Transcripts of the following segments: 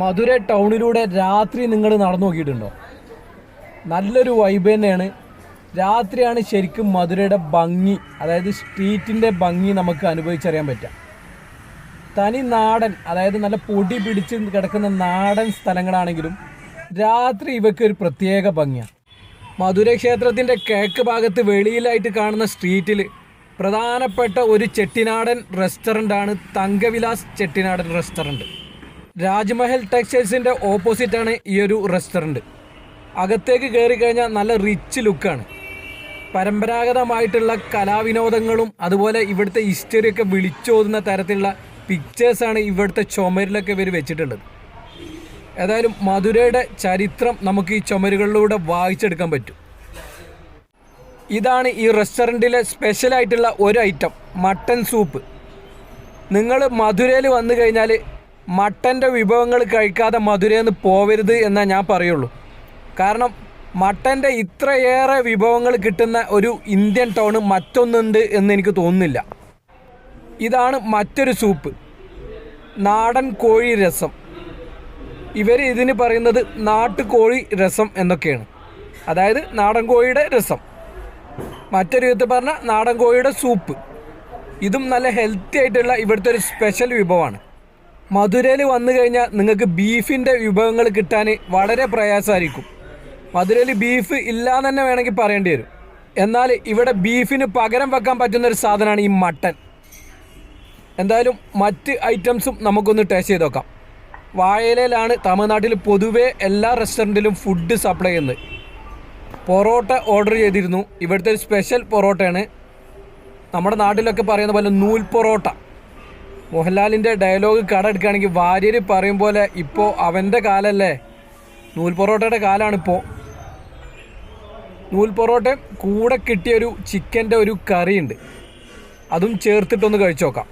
മധുര ടൗണിലൂടെ രാത്രി നിങ്ങൾ നടന്നു നോക്കിയിട്ടുണ്ടോ? നല്ലൊരു വൈബ് തന്നെയാണ്. രാത്രിയാണ് ശരിക്കും മധുരയുടെ ഭംഗി അതായത് സ്ട്രീറ്റിന്റെ ഭംഗി നമുക്ക് അനുഭവിച്ചറിയാൻ പറ്റുക. തനി നാടൻ അതായത് നല്ല പൊടി പിടിച്ച് കിടക്കുന്ന നാടൻ സ്ഥലങ്ങളാണെങ്കിലും രാത്രി ഇവയ്ക്ക് ഒരു പ്രത്യേക ഭംഗിയാണ്. മധുര ക്ഷേത്രത്തിന്റെ കിഴക്ക് ഭാഗത്ത് വെളിയിലായിട്ട് കാണുന്ന സ്ട്രീറ്റിൽ പ്രധാനപ്പെട്ട ഒരു ചെട്ടിനാടൻ റെസ്റ്റോറന്റാണ് തങ്കവിലാസ് ചെട്ടിനാടൻ റെസ്റ്റോറന്റ് രാജ്മഹൽ ടെക്സ്റ്റൈൽസിന്റെ ഓപ്പോസിറ്റാണ് ഈ ഒരു റെസ്റ്റോറന്റ് അകത്തേക്ക് കയറി കഴിഞ്ഞാൽ നല്ല റിച്ച് ലുക്കാണ് പരമ്പരാഗതമായിട്ടുള്ള കലാവിനോദങ്ങളും അതുപോലെ ഇവിടുത്തെ ഹിസ്റ്ററിയൊക്കെ വിളിച്ചോതുന്ന തരത്തിലുള്ള പിക്ചേഴ്സാണ് ഇവിടുത്തെ ചുമരിലൊക്കെ ഇവർ വെച്ചിട്ടുള്ളത്. ഏതായാലും മധുരയുടെ ചരിത്രം നമുക്ക് ഈ ചുമരുകളിലൂടെ വായിച്ചെടുക്കാൻ പറ്റും. ഇതാണ് ഈ റെസ്റ്റോറന്റിലെ സ്പെഷ്യലായിട്ടുള്ള ഒരു ഐറ്റം മട്ടൻ സൂപ്പ് നിങ്ങൾ മധുരയിൽ വന്നു കഴിഞ്ഞാൽ മട്ടന്റെ വിഭവങ്ങൾ കഴിക്കാതെ മധുരയിൽ നിന്ന് പോവരുത് എന്നേ ഞാൻ പറയുള്ളൂ. കാരണം മട്ടന്റെ ഇത്രയേറെ വിഭവങ്ങൾ കിട്ടുന്ന ഒരു ഇന്ത്യൻ ടൗണ് മറ്റൊന്നുണ്ട് എന്ന് എനിക്ക് തോന്നുന്നില്ല. ഇതാണ് മറ്റൊരു സൂപ്പ്. നാടൻ കോഴി രസം. ഇവർ ഇതിന് പറയുന്നത് നാട്ടുകോഴി രസം എന്നൊക്കെയാണ്. അതായത് നാടൻ കോഴിയുടെ രസം. മറ്റൊരു വിധത്തിൽ പറഞ്ഞാൽ നാടൻ കോഴിയുടെ സൂപ്പ്. ഇതും നല്ല ഹെൽത്തി ആയിട്ടുള്ള ഇവിടുത്തെ ഒരു സ്പെഷ്യൽ വിഭവമാണ്. മധുരയിൽ വന്നു കഴിഞ്ഞാൽ നിങ്ങൾക്ക് ബീഫിന്റെ വിഭവങ്ങൾ കിട്ടാൻ വളരെ പ്രയാസമായിരിക്കും. മധുരയിൽ ബീഫ് ഇല്ലാന്ന് തന്നെ വേണമെങ്കിൽ പറയേണ്ടി വരും. എന്നാൽ ഇവിടെ ബീഫിന് പകരം വെക്കാൻ പറ്റുന്ന ഒരു സാധനമാണ് ഈ മട്ടൻ. എന്തായാലും മറ്റ് ഐറ്റംസും നമുക്കൊന്ന് ടേസ്റ്റ് ചെയ്ത് നോക്കാം. വാഴയിലയിലാണ് തമിഴ്നാട്ടിൽ പൊതുവേ എല്ലാ റെസ്റ്റോറന്റിലും ഫുഡ് സപ്ലൈ ചെയ്യുന്നത്. പൊറോട്ട ഓർഡർ ചെയ്തിരുന്നു. ഇവിടുത്തെ ഒരു സ്പെഷ്യൽ പൊറോട്ടയാണ്. നമ്മുടെ നാട്ടിലൊക്കെ പറയുന്ന പോലെ നൂൽ പൊറോട്ട മോഹൻലാലിന്റെ ഡയലോഗ് കട എടുക്കുകയാണെങ്കിൽ വാര്യർ പറയും പോലെ ഇപ്പോൾ അവന്റെ കാലല്ലേ? നൂൽ പൊറോട്ടയുടെ കാലമാണിപ്പോൾ നൂൽ പൊറോട്ടയും കൂടെ കിട്ടിയൊരു ചിക്കന്റെ ഒരു കറിയുണ്ട്. അതും ചേർത്തിട്ടൊന്ന് കഴിച്ചു നോക്കാം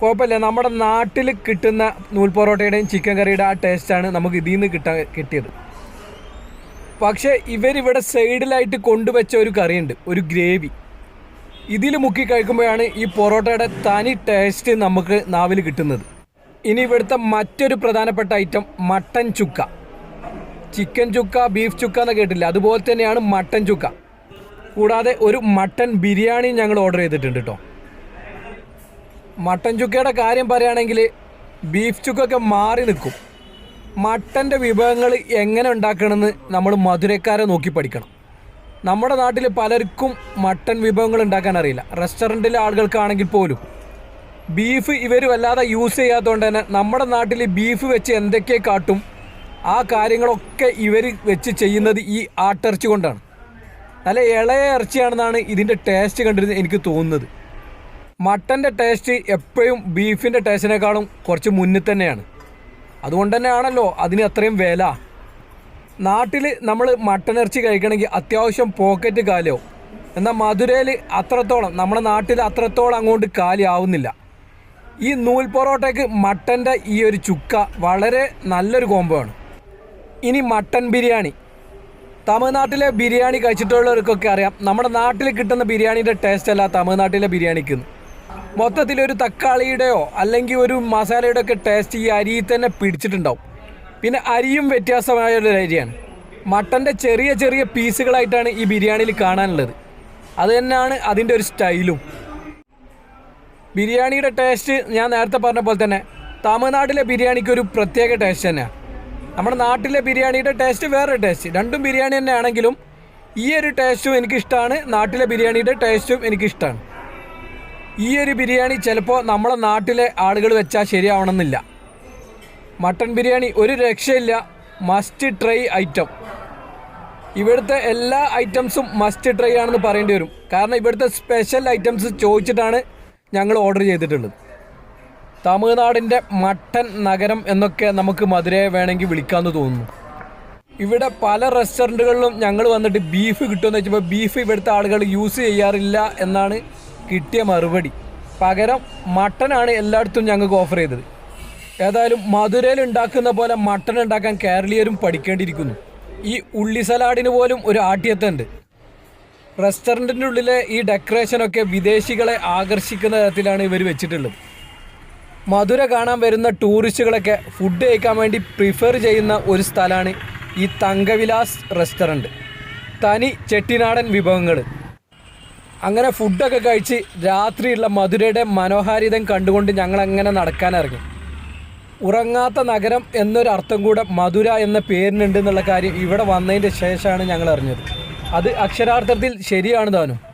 കുഴപ്പമില്ല നമ്മുടെ നാട്ടിൽ കിട്ടുന്ന നൂൽ പൊറോട്ടയുടെയും ചിക്കൻ കറിയുടെ ആ ടേസ്റ്റാണ് നമുക്ക് ഇതിൽ നിന്ന് കിട്ടാൻ കിട്ടിയത്. പക്ഷേ ഇവരിവിടെ സൈഡിലായിട്ട് കൊണ്ടുവച്ച ഒരു കറിയുണ്ട് ഒരു ഗ്രേവി. ഇതിൽ മുക്കി കഴിക്കുമ്പോഴാണ് ഈ പൊറോട്ടയുടെ തനി ടേസ്റ്റ് നമുക്ക് നാവിൽ കിട്ടുന്നത്. ഇനി ഇവിടുത്തെ മറ്റൊരു പ്രധാനപ്പെട്ട item mutton chukka. Chicken chukka beef chukka എന്ന് കേട്ടില്ല അതുപോലെ തന്നെയാണ് മട്ടൻ ചുക്ക. കൂടാതെ ഒരു മട്ടൻ ബിരിയാണി ഞങ്ങൾ ഓർഡർ ചെയ്തിട്ടുണ്ട് കേട്ടോ മട്ടൻ ചുക്കയുടെ കാര്യം പറയുകയാണെങ്കിൽ ബീഫ് ചുക്കൊക്കെ മാറി നിൽക്കും. മട്ടന്റെ വിഭവങ്ങൾ എങ്ങനെ ഉണ്ടാക്കണമെന്ന് നമ്മൾ മധുരക്കാരെ നോക്കി പഠിക്കണം. നമ്മുടെ നാട്ടിൽ പലർക്കും മട്ടൻ വിഭവങ്ങൾ ഉണ്ടാക്കാൻ അറിയില്ല. റെസ്റ്റോറന്റിലെ ആളുകൾക്കാണെങ്കിൽ പോലും. ബീഫ് ഇവർ വല്ലാതെ യൂസ് ചെയ്യാത്തതുകൊണ്ട് തന്നെ നമ്മുടെ നാട്ടിൽ ബീഫ് വെച്ച് എന്തൊക്കെ കാട്ടും ആ കാര്യങ്ങളൊക്കെ ഇവർ വെച്ച് ചെയ്യുന്നത് ഈ ആട്ടിറച്ചി കൊണ്ടാണ്. നല്ല ഇളയ ഇറച്ചിയാണെന്നാണ് ഇതിന്റെ ടേസ്റ്റ് കണ്ടിരുന്നത് എനിക്ക് തോന്നുന്നത്. മട്ടന്റെ ടേസ്റ്റ് എപ്പോഴും ബീഫിന്റെ ടേസ്റ്റിനേക്കാളും കുറച്ച് മുന്നിൽ തന്നെയാണ്. അതുകൊണ്ട് തന്നെയാണല്ലോ അതിന് അത്രയും വില. നാട്ടിൽ നമ്മൾ മട്ടൻ ഇറച്ചി കഴിക്കണമെങ്കിൽ അത്യാവശ്യം പോക്കറ്റ് കാലിയാവും എന്നാൽ മധുരയിൽ അത്രത്തോളം നമ്മുടെ നാട്ടിൽ അത്രത്തോളം അങ്ങോട്ട് കാലിയാവുന്നില്ല. ഈ നൂൽ പൊറോട്ടയ്ക്ക് മട്ടന്റെ ഈ ഒരു ചുക്ക വളരെ നല്ലൊരു കോംബോ ആണ്. ഇനി മട്ടൻ ബിരിയാണി. തമിഴ്നാട്ടിലെ ബിരിയാണി കഴിച്ചിട്ടുള്ളവർക്കൊക്കെ അറിയാം നമ്മുടെ നാട്ടിൽ കിട്ടുന്ന ബിരിയാണിയുടെ ടേസ്റ്റ് അല്ല തമിഴ്നാട്ടിലെ ബിരിയാണിക്ക്. മൊത്തത്തിൽ ഒരു തക്കാളിയുടെയോ അല്ലെങ്കിൽ ഒരു മസാലയുടെ ഒക്കെ ടേസ്റ്റ് ഈ അരിയിൽ തന്നെ പിടിച്ചിട്ടുണ്ടാവും. പിന്നെ അരിയും വ്യത്യാസമായ ഒരു അരിയാണ് മട്ടന്റെ ചെറിയ ചെറിയ പീസുകളായിട്ടാണ് ഈ ബിരിയാണിയിൽ കാണാനുള്ളത്. അത് തന്നെയാണ് അതിന്റെ ഒരു സ്റ്റൈലും. ബിരിയാണിയുടെ ടേസ്റ്റ് ഞാൻ നേരത്തെ പറഞ്ഞ പോലെ തന്നെ തമിഴ്നാട്ടിലെ ബിരിയാണിക്ക് ഒരു പ്രത്യേക ടേസ്റ്റ് തന്നെയാണ് നമ്മുടെ നാട്ടിലെ ബിരിയാണിയുടെ ടേസ്റ്റ് വേറെ ടേസ്റ്റ്. രണ്ടും ബിരിയാണി തന്നെ ആണെങ്കിലും ഈ ഒരു ടേസ്റ്റും എനിക്കിഷ്ടമാണ് നാട്ടിലെ ബിരിയാണിയുടെ ടേസ്റ്റും എനിക്കിഷ്ടമാണ് ഈ ഒരു ബിരിയാണി ചിലപ്പോൾ നമ്മളെ നാട്ടിലെ ആളുകൾ വെച്ചാൽ ശരിയാവണമെന്നില്ല. മട്ടൺ ബിരിയാണി ഒരു രക്ഷയില്ല മസ്റ്റ് ട്രൈ ഐറ്റം ഇവിടുത്തെ എല്ലാ ഐറ്റംസും മസ്റ്റ് ട്രൈ ആണെന്ന് പറയേണ്ടി വരും. കാരണം ഇവിടുത്തെ സ്പെഷ്യൽ ഐറ്റംസ് ചോദിച്ചിട്ടാണ് ഞങ്ങൾ ഓർഡർ ചെയ്തിട്ടുള്ളത്. തമിഴ്നാടിന്റെ മട്ടൻ നഗരം എന്നൊക്കെ നമുക്ക് മധുരയെ വേണമെങ്കിൽ വിളിക്കാമെന്ന് തോന്നുന്നു. ഇവിടെ പല റെസ്റ്റോറന്റുകളിലും ഞങ്ങൾ വന്നിട്ട് ബീഫ് കിട്ടുമെന്ന് വെച്ചപ്പോൾ ബീഫ് ഇവിടുത്തെ ആളുകൾ യൂസ് ചെയ്യാറില്ല എന്നാണ് കിട്ടിയ മറുപടി. പകരം മട്ടനാണ് എല്ലായിടത്തും ഞങ്ങൾക്ക് ഓഫർ ചെയ്തത്. ഏതായാലും മധുരയിൽ ഉണ്ടാക്കുന്ന പോലെ മട്ടൺ ഉണ്ടാക്കാൻ കേരളീയരും പഠിക്കേണ്ടിയിരിക്കുന്നു. ഈ ഉള്ളി സലാഡിന് പോലും ഒരു ആട്ടിയത്തുണ്ട് റെസ്റ്റോറന്റിന്റെ ഉള്ളിലെ ഈ ഡെക്കറേഷനൊക്കെ വിദേശികളെ ആകർഷിക്കുന്ന തരത്തിലാണ് ഇവർ വെച്ചിട്ടുള്ളത്. മധുര കാണാൻ വരുന്ന ടൂറിസ്റ്റുകളൊക്കെ ഫുഡ് കഴിക്കാൻ വേണ്ടി പ്രിഫർ ചെയ്യുന്ന ഒരു സ്ഥലമാണ് ഈ തങ്കവിലാസ് റെസ്റ്റോറന്റ് തനി ചെട്ടിനാടൻ വിഭവങ്ങൾ അങ്ങനെ ഫുഡൊക്കെ കഴിച്ച് രാത്രിയുള്ള മധുരയുടെ മനോഹാരിതം കണ്ടുകൊണ്ട് ഞങ്ങൾ അങ്ങനെ നടക്കാനിറങ്ങി. ഉറങ്ങാത്ത നഗരം എന്നൊരു അർത്ഥം കൂടെ മധുര എന്ന പേരിനുണ്ട് എന്നുള്ള കാര്യം ഇവിടെ വന്നതിന്റെ ശേഷമാണ് ഞങ്ങൾ അറിഞ്ഞത്. അത് അക്ഷരാർത്ഥത്തിൽ ശരിയാണ് താനും